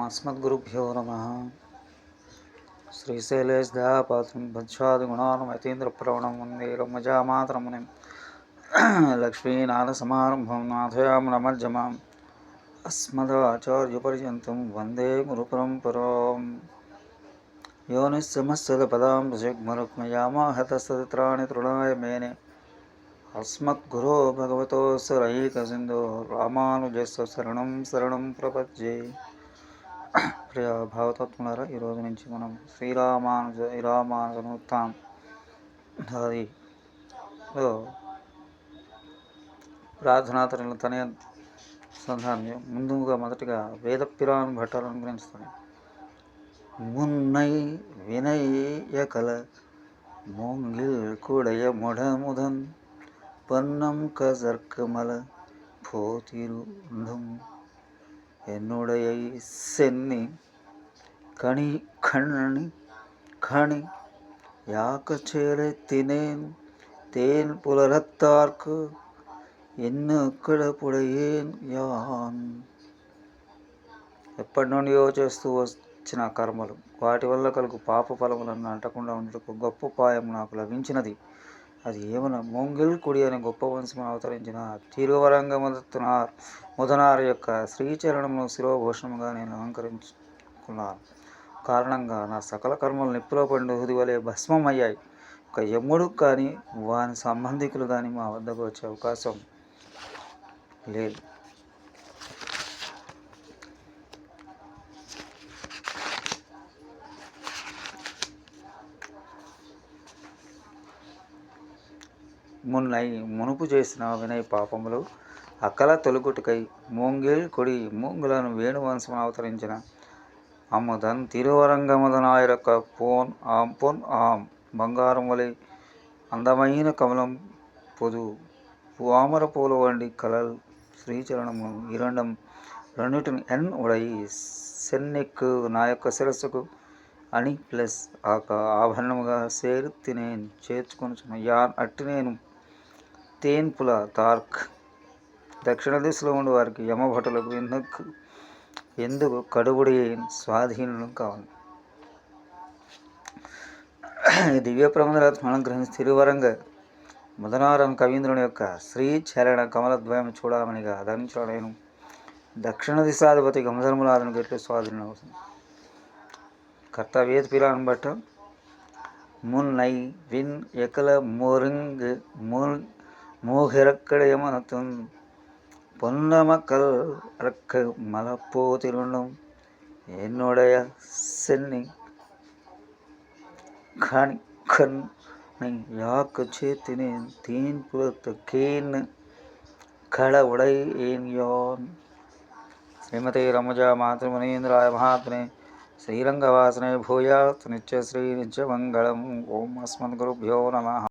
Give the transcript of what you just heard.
अस्मद्गुरुभ्यो नमः श्रीशैलेशदयापात्रं भज्वादिगुणानुमतीन्द्रप्रवणं वन्दे रमजामातरमुनिं लक्ष्मीनाथसमारम्भं नाथयामनमज्जमाम् अस्मदाचार्यपर्यन्तं वन्दे गुरुपरम्पराम् यो निस्समस्तपदां जग्मरुक्मयामाहतस्तत्राणि तृणाय मेने अस्मद्गुरो भगवतोऽस्य रैकसिन्धो రామానుజస్వ శరణం శరణం ప్రపద్యే ప్రియ భావతత్ములారా ఈరోజు నుంచి మనం శ్రీరామానుజ రామానుజనుత్తాం అది ప్రార్థనాతరులు తనే సంధానం ముందుగా మొదటిగా వేద పిరాన్ భట్టాలను గురించి முன்னை வினையகல மூங்கில் குடைய முடமுதன் பன்னம் கசர்க்கமல போதிருந்தும் என்னுடைய சென்னி கனி கண்ணி கணி யாக்க சேலை தினேன் தேன் புலரத்தார்க்கு ఎన్నుక్కడ పుడయేన్ యాన్ ఎప్పటి నుండియో చేస్తూ వచ్చిన కర్మలు వాటి వల్ల కలుగు పాప ఫలములను అంటకుండా ఉండటకు గొప్ప ఉపాయం నాకు లభించినది అది ఏమన మొంగిల్ కుడి అనే గొప్ప వంశం అవతరించిన తిరువరంగ మొదతునార్ ముదనార్ యొక్క శ్రీచరణమును శిరోభూషణముగా నేను అలంకరించుకున్నాను. కారణంగా నా సకల కర్మలు నిప్పులో పండు హుది వలె భస్మం అయ్యాయి ఒక యముడు కానీ వాని సంబంధికులు కానీ మా వద్దకు వచ్చే అవకాశం లేదు. మున్నై మునుపు చేసిన వినయ పాపములు అక్కల తొలుగుటుకై మూంగిల్ కొడి మూంగులను వేణువంశం అవతరించిన. అమ్ముదన్ తిరువరంగముదనాయరొక్క పోన్ ఆం పొన్ ఆం బంగారం వలె అందమైన కమలం పొదు వామర పూల వంటి కలల్ శ్రీచరణము ఇరండం రెండింటిని ఎన్ ఉడయి సెన్నెక్కు నా యొక్క శిరస్సుకు అని ప్లస్ ఆక ఆభరణముగా సేరు నేను చేర్చుకొని యాన్ అట్టి నేను తేన్పుల తార్క్. దక్షిణ దిశలో ఉండే వారికి యమభటులకు ఎందుకు ఎందుకు కడుగుడి స్వాధీనం కావాలి? దివ్య ప్రబంధరాత్మను గ్రహించి తిరువరంగ ముదనారం కవీంద్రుని యొక్క శ్రీ చరణ కమలద్వయం చూడమనిగా ధరించడం నేను దక్షిణ దిశాధిపతి గమధర్మలాదను గెట్లు స్వాధీనం అవుతుంది కర్త వేద పిలాను బట్ట మున్నై విన్ ఎకల మోరింగ్ మూల్ மூகிரக்கடைய மனத்தும் பொன்ன மக்கள் அறக்க மலப்போதிலுண்ணும் என்னுடைய சென்னி கணி கண் யாக்கு சேத்தினேன். தீன் புலத்து கீன்னு கள உடை ஏன் யோன் ஸ்ரீமதி ரமஜா மாத்ருமுனீந்திராய மகாத்மே ஸ்ரீரங்கவாசனே பூயாத் நிச்ச ஸ்ரீ நிச்ச மங்களம். ஓம் அஸ்மத் குருபியோ நம.